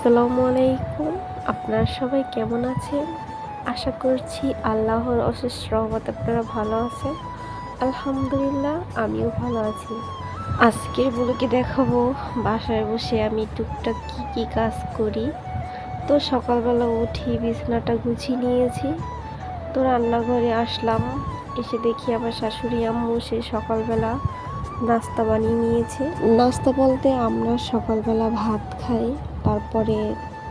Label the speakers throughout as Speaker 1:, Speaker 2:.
Speaker 1: আসসালামু আলাইকুম। আপনারা সবাই কেমন আছেন? আশা করছি আল্লাহর অশেষ রহমত আপনারা ভালো আছেন। আলহামদুলিল্লাহ, আমিও ভালো আছি। আজকের ব্লগে দেখাবো, বাসায় বসে আমি টুকটাক কী কী কাজ করি। তো সকালবেলা উঠি বিছানাটা গুছিয়ে নিয়েছি। তো রান্নাঘরে আসলাম, এসে দেখি আমার শাশুড়ি আম্মু সে সকালবেলা নাস্তা বানিয়ে নিয়েছে। নাস্তা বলতে আমরা সকালবেলা ভাত খাই। তারপরে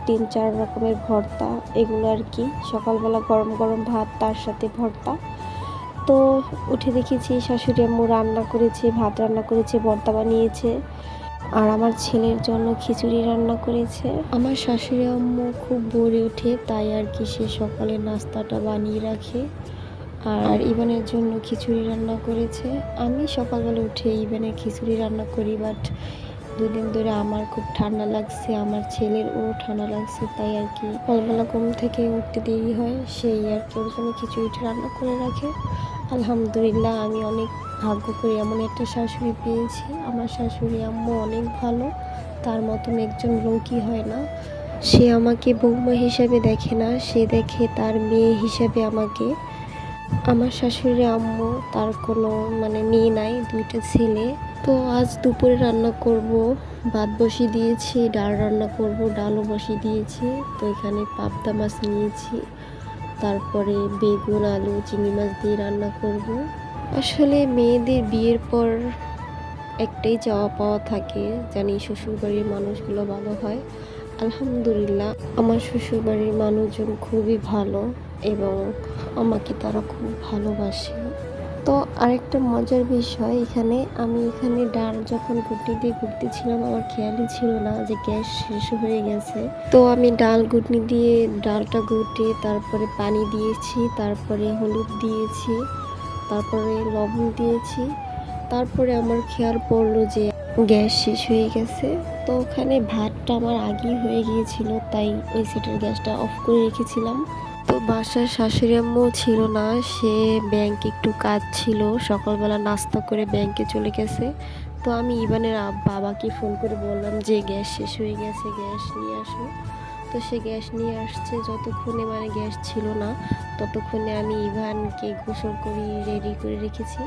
Speaker 1: তিন চার রকমের ভর্তা, এগুলো আর কি। সকালবেলা গরম গরম ভাত, তার সাথে ভর্তা। তো উঠে দেখেছি শাশুড়ি আম্মু রান্না করেছে, ভাত রান্না করেছে, ভর্তা বানিয়েছে। আর আমার ছেলের জন্য খিচুড়ি রান্না করেছে। আমার শাশুড়ি আম্মু খুব ভোরে ওঠে তাই আর কি সে সকালে নাস্তাটা বানিয়ে রাখে। আর ইভানের জন্য খিচুড়ি রান্না করেছে। আমি সকালবেলা উঠে ইভানের খিচুড়ি রান্না করি বাট দুদিন ধরে আমার খুব ঠান্ডা লাগছে, আমার ছেলের ও ঠান্ডা লাগছে, তাই আর কি। সকালবেলা ঘুম থেকে উঠতে দেরি হয়, সেই আর কি, ওর জন্য খিচুড়িটা রান্না করে রাখে। আলহামদুলিল্লাহ, আমি অনেক ভাগ্য করে এমন একটা শাশুড়ি পেয়েছি। আমার শাশুড়ি আম্মু অনেক ভালো, তার মতন একজন রোগী হয় না। সে আমাকে বৌমা হিসাবে দেখে না, সে দেখে তার মেয়ে হিসাবে আমাকে। আমার শাশুড়ি আম্মু তার কোনো মানে মেয়ে নাই, দুইটা ছেলে। তো আজ দুপুরে রান্না করব। ভাত বসিয়ে দিয়েছি, ডাল রান্না করব, ডালও বসিয়ে দিয়েছি। তো এখানে পাবদা মাছ নিয়েছি, তারপরে বেগুন, আলু, চিংড়ি মাছ দিয়ে রান্না করব। আসলে মেয়েদের বিয়ের পর একটাই চাওয়া পাওয়া থাকে, জানি শ্বশুরবাড়ির মানুষগুলো ভালো হয়। আলহামদুলিল্লাহ, আমার শ্বশুরবাড়ির মানুষজন খুবই ভালো এবং আমাকে তারা খুব ভালোবাসে। তো আরেকটা মজার বিষয়, এখানে আমি এখানে ডাল যখন গুটনি দিয়ে ঘুরতেছিলাম আমার খেয়ালই ছিল না যে গ্যাস শেষ হয়ে গেছে। তো আমি ডাল গুটনি দিয়ে, ডালটা গুটে তারপরে পানি দিয়েছি, তারপরে হলুদ দিয়েছি, তারপরে লবণ দিয়েছি, তারপরে আমার খেয়াল পড়ল যে গ্যাস শেষ হয়ে গেছে। তো ওখানে ভাতটা আমার আগেই হয়ে গিয়েছিল, তাই ওই সেটের গ্যাসটা অফ করে রেখেছিলাম। তো বাসার শাশুড়ি আম্মু ছিল না, সে ব্যাংকে একটু কাজ ছিল, সকালবেলা নাস্তা করে ব্যাংকে চলে গেছে। তো আমি ইবানের বাবাকে ফোন করে বললাম যে গ্যাস শেষ হয়ে গেছে, গ্যাস নিয়ে আসো। তো সে গ্যাস নিয়ে আসছে, যতক্ষণে মানে গ্যাস ছিল না, ততক্ষণে আমি ইভানকে গোসল করি রেডি করে রেখেছি।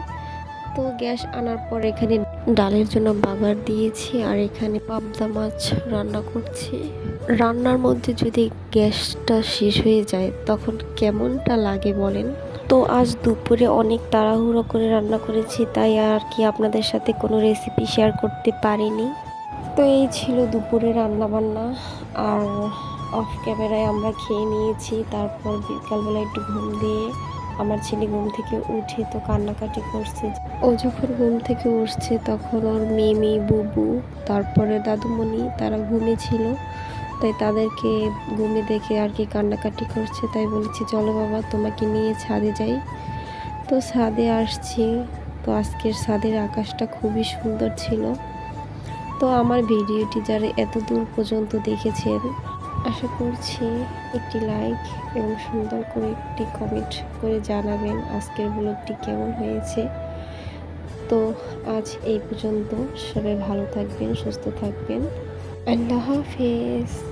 Speaker 1: তো গ্যাস আনার পর এখানে ডালের জন্য বাগার দিয়েছি আর এখানে পাবদা মাছ রান্না করছি। রান্নার মধ্যে যদি গ্যাসটা শেষ হয়ে যায়, তখন কেমনটা লাগে বলেন? তো আজ দুপুরে অনেক তাড়াহুড়ো করে রান্না করেছি, তাই আর কি আপনাদের সাথে কোনো রেসিপি শেয়ার করতে পারিনি। তো এই ছিল দুপুরে রান্না বান্না আর অফ ক্যামেরায় আমরা খেয়ে নিয়েছি, তারপর বিকালবেলা একটু ঘুম দিয়ে আমার ছেলে ঘুম থেকে উঠে তো কান্নাকাটি করছে। ও যখন ঘুম থেকে উঠছে তখন ওর মেমি বুবু, তারপরে দাদুমণি, তারা ঘুমিয়েছিল তাই তাদেরকে ঘুমে দেখে আর কি কান্নাকাটি করছে। তাই বলেছি, চলো বাবা, তোমাকে নিয়ে ছাদে যাই। তো ছাদে আসছি। তো আজকের ছাদের আকাশটা খুবই সুন্দর ছিল। তো আমার ভিডিওটি যারা এত দূর পর্যন্ত দেখেছেন আশা করছি একটি লাইক এবং সুন্দর করে একটি কমেন্ট করে জানাবেন আজকের ব্লগটি কেমন হয়েছে। তো আজ এই পর্যন্ত সবাই ভালো থাকবেন, সুস্থ থাকবেন। আল্লাহ হাফেজ।